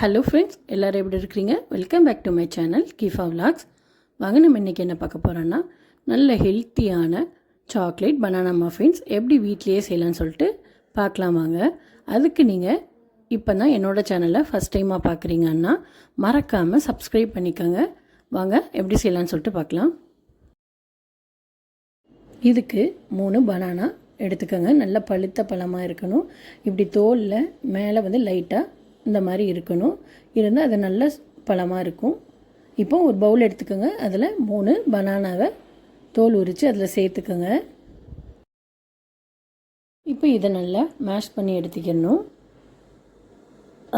Hello friends எல்லோரும் எப்படி இருக்கிறீங்க? Welcome back to my channel Keefa vlogs. வாங்க நம்ம இன்றைக்கி என்ன பார்க்க போகிறோன்னா நல்ல ஹெல்த்தியான சாக்லேட் பனானா மஃபின்ஸ் எப்படி வீட்லேயே செய்யலாம்னு சொல்லிட்டு பார்க்கலாம் வாங்க. அதுக்கு நீங்கள் இப்போ தான் என்னோட சேனலை ஃபஸ்ட் டைமாக பார்க்குறீங்கன்னா மறக்காமல் சப்ஸ்கிரைப் பண்ணிக்கோங்க. வாங்க எப்படி செய்யலாம்னு சொல்லிட்டு பார்க்கலாம். இதுக்கு மூணு பனானா எடுத்துக்கோங்க. நல்ல பழுத்த பழமாக இருக்கணும். இப்படி தோலில் மேலே வந்து லைட்டாக இந்த மாதிரி இருக்கணும். இருந்தால் அது நல்ல பழமாக இருக்கும். இப்போ ஒரு பவுல் எடுத்துக்கோங்க. அதில் மூணு பனானாவை தோல் உரித்து அதில் சேர்த்துக்கோங்க. இப்போ இதை நல்லா மேஷ் பண்ணி எடுத்துக்கணும்.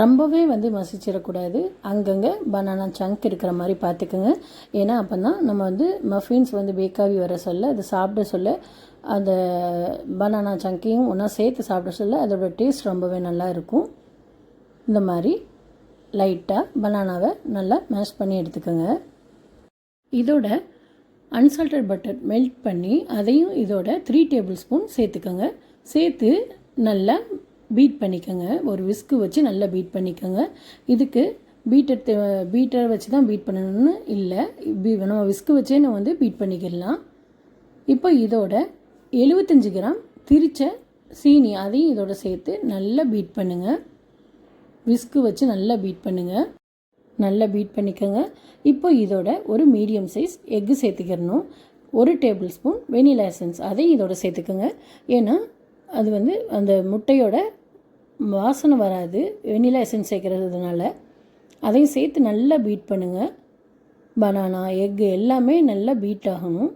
ரொம்பவே வந்து மசிச்சிடக்கூடாது. அங்கங்கே பனானா சங்க் இருக்கிற மாதிரி பார்த்துக்குங்க. ஏன்னா அப்போ தான் நம்ம வந்து மஃபின்ஸ் வந்து பேக்காகி வர சொல்ல அது சாப்பிட சொல்ல அந்த பனானா சங்கையும் ஒன்றா சேர்த்து சாப்பிட சொல்ல அதோட டேஸ்ட் ரொம்பவே நல்லா இருக்கும். இந்த மாதிரி லைட்டாக பனானாவை நல்லா மேஷ் பண்ணி எடுத்துக்கோங்க. இதோட அன்சால்டட் பட்டர் மெல்ட் பண்ணி அதையும் இதோட த்ரீ டேபிள் ஸ்பூன் சேர்த்துக்கோங்க. சேர்த்து நல்லா பீட் பண்ணிக்கோங்க. ஒரு விஸ்கு வச்சு நல்லா பீட் பண்ணிக்கோங்க. இதுக்கு பீட்டர் தே பீட்டர் வச்சு தான் பீட் பண்ணணும்னு இல்லை. பீ நம்ம விஸ்கு வச்சே நம்ம வந்து பீட் பண்ணிக்கிடலாம். இப்போ இதோட எழுபத்தஞ்சி கிராம் திரிச்ச சீனி அதையும் இதோட சேர்த்து நல்லா பீட் பண்ணுங்கள் விஸ்கு வச்சு நல்லா பீட் பண்ணுங்கள் நல்லா பீட் பண்ணிக்கோங்க. இப்போ இதோட ஒரு மீடியம் சைஸ் எக்கு சேர்த்துக்கிறணும். ஒரு டேபிள் ஸ்பூன் வெனிலா எசன்ஸ் அதையும் இதோட சேர்த்துக்கோங்க. ஏன்னா அது வந்து அந்த முட்டையோட வாசனை வராது. வெனிலா எசன்ஸ் சேர்க்கறதுனால. அதையும் சேர்த்து நல்லா பீட் பண்ணுங்கள் பனானா எக்கு எல்லாமே நல்லா பீட் ஆகணும்.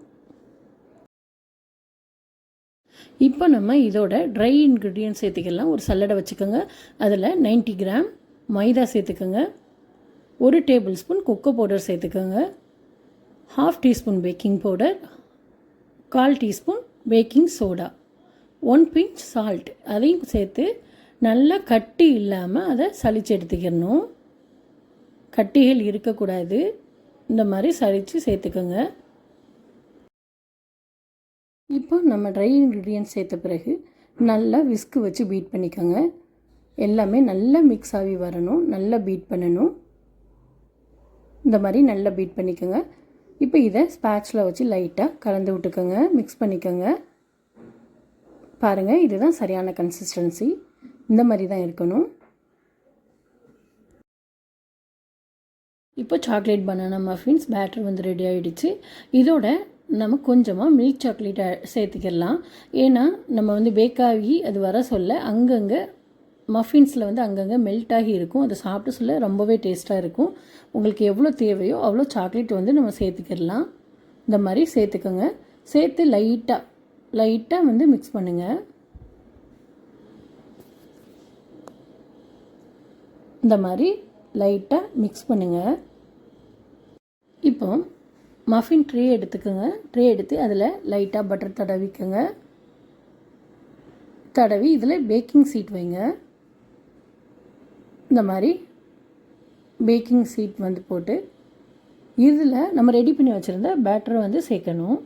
இப்போ நம்ம இதோட ட்ரை இன்க்ரீடியன்ட் சேர்த்துக்கலாம். ஒரு சல்லடை வச்சுக்கோங்க. அதில் 90 கிராம் மைதா சேர்த்துக்கோங்க. ஒரு டேபிள் ஸ்பூன் கொக்கோ பவுடர் சேர்த்துக்கோங்க. ஹாஃப் டீஸ்பூன் பேக்கிங் பவுடர் கால் teaspoon baking soda one pinch salt அதையும் சேர்த்து நல்லா கட்டி இல்லாமல் அதை சளிச்சு எடுத்துக்கிடணும். கட்டிகள் இருக்கக்கூடாது. இந்த மாதிரி சளிச்சு சேர்த்துக்கோங்க. இப்போ நம்ம ட்ரை இன்க்ரீடியன்ட் சேர்த்த பிறகு நல்லா விஸ்க்கு வச்சு பீட் பண்ணிக்கோங்க. எல்லாமே நல்லா மிக்ஸ் ஆகி வரணும். நல்லா பீட் பண்ணணும். இந்த மாதிரி நல்லா பீட் பண்ணிக்கோங்க. இப்போ இதை ஸ்பேட்சில் வச்சு லைட்டாக கலந்து விட்டுக்கோங்க. மிக்ஸ் பண்ணிக்கோங்க. பாருங்கள் இதுதான் சரியான கன்சிஸ்டன்சி இந்த மாதிரி தான் இருக்கணும். இப்போ சாக்லேட் பனானா மஃபின்ஸ் பேட்டர் வந்து ரெடி ஆகிடுச்சு இதோட நம்ம கொஞ்சமாக மில்க் சாக்லேட்டை சேர்த்துக்கிடலாம். ஏன்னா நம்ம வந்து பேக்காகி அது வர சொல்ல அங்கங்கே மஃபின்ஸில் வந்து அங்கங்கே மெல்ட் ஆகி இருக்கும். அதை சாப்பிட்டு சொல்ல ரொம்பவே டேஸ்ட்டாக இருக்கும். உங்களுக்கு எவ்வளோ தேவையோ அவ்வளோ சாக்லேட் வந்து நம்ம சேர்த்துக்கிடலாம். இந்த மாதிரி சேர்த்துக்கோங்க. சேர்த்து லைட்டாக லைட்டாக வந்து மிக்ஸ் பண்ணுங்கள் இந்த மாதிரி லைட்டாக மிக்ஸ் பண்ணுங்கள் இப்போ மஃபின் ட்ரே எடுத்துக்கோங்க. ட்ரே எடுத்து அதில் லைட்டாக பட்டர் தடவிக்கோங்க. தடவி இதில் பேக்கிங் சீட் வைங்க. இந்த மாதிரி பேக்கிங் சீட் வந்து போட்டு இதில் நம்ம ரெடி பண்ணி வச்சுருந்த பேட்டரை வந்து சேர்க்கணும்.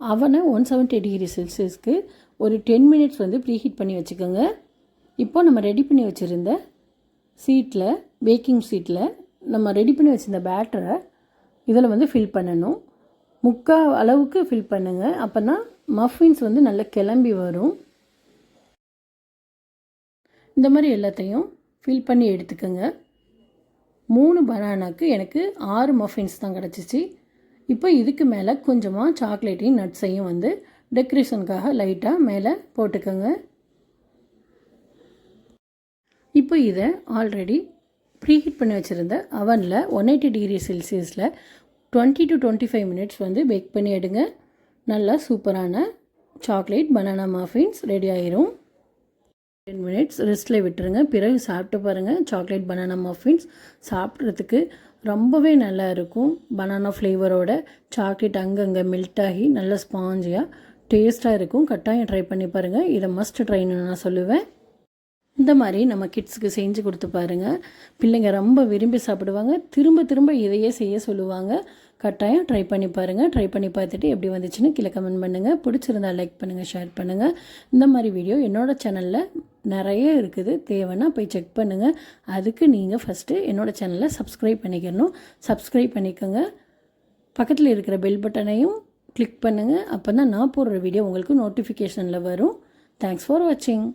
அவனை ஒன் செவன்ட்டி டிகிரி செல்சியஸ்க்கு ஒரு டென் மினிட்ஸ் வந்து ப்ரீஹீட் பண்ணி வச்சுக்கோங்க. இப்போ நம்ம ரெடி பண்ணி வச்சுருந்த சீட்டில் பேக்கிங் சீட்டில் நம்ம ரெடி பண்ணி வச்சுருந்த பேட்டரை இதில் வந்து ஃபில் பண்ணணும். முக்கா அளவுக்கு ஃபில் பண்ணுங்கள் அப்போ தான் மஃபின்ஸ் வந்து நல்லா கிளம்பி வரும். இந்த மாதிரி எல்லாத்தையும் ஃபில் பண்ணி எடுத்துக்கோங்க. மூணு பனானாக்கு எனக்கு ஆறு மஃபின்ஸ் தான் கிடச்சிச்சு. இப்போ இதுக்கு மேலே கொஞ்சமாக சாக்லேட்டையும் நட்ஸையும் வந்து டெக்கரேஷனுக்காக லைட்டாக மேலே போட்டுக்கோங்க. இப்போ இதை ஆல்ரெடி ப்ரீஹீட் பண்ணி வச்சுருந்த அவனில் ஒன் எயிட்டி டிகிரி செல்சியஸில் twenty to twenty five minutes வந்து பேக் பண்ணி எடுங்க. நல்லா சூப்பரான சாக்லேட் பனானா மஃபின்ஸ் ரெடி ஆயிரும். டென் மினிட்ஸ் ரெஸ்ட்டில் விட்டுருங்க. பிறகு சாப்பிட்டு பாருங்கள் சாக்லேட் பனானா மஃபின்ஸ் சாப்பிட்றதுக்கு ரொம்பவே நல்லா இருக்கும். பனானா ஃப்ளேவரோட சாக்லேட் அங்கங்கே மெல்ட் ஆகி நல்ல ஸ்பாஞ்சியாக டேஸ்ட்டாக இருக்கும். கட்டாயம் ட்ரை பண்ணி பாருங்கள் இதை மஸ்ட் ட்ரைன்னு நான் சொல்லுவேன். இந்த மாதிரி நம்ம கிட்ஸுக்கு செஞ்சு கொடுத்து பாருங்கள் பிள்ளைங்க ரொம்ப விரும்பி சாப்பிடுவாங்க. திரும்ப திரும்ப இதையே செய்ய சொல்லுவாங்க. கட்டாயம் ட்ரை பண்ணி பாருங்கள் ட்ரை பண்ணி பார்த்துட்டு எப்படி வந்துச்சுன்னு கீழே கமெண்ட் பண்ணுங்கள் பிடிச்சிருந்தா லைக் பண்ணுங்கள் ஷேர் பண்ணுங்கள் இந்த மாதிரி வீடியோ என்னோடய சேனலில் நிறைய இருக்குது. தேவைன்னா போய் செக் பண்ணுங்கள் அதுக்கு நீங்கள் ஃபஸ்ட்டு என்னோடய சேனலை சப்ஸ்கிரைப் பண்ணிக்கணும். சப்ஸ்கிரைப் பண்ணிக்கோங்க. பக்கத்தில் இருக்கிற பெல் பட்டனையும் கிளிக் பண்ணுங்கள் அப்போ தான் நான் போடுற வீடியோ உங்களுக்கு நோட்டிஃபிகேஷனில் வரும். தேங்க்ஸ் ஃபார் வாட்சிங்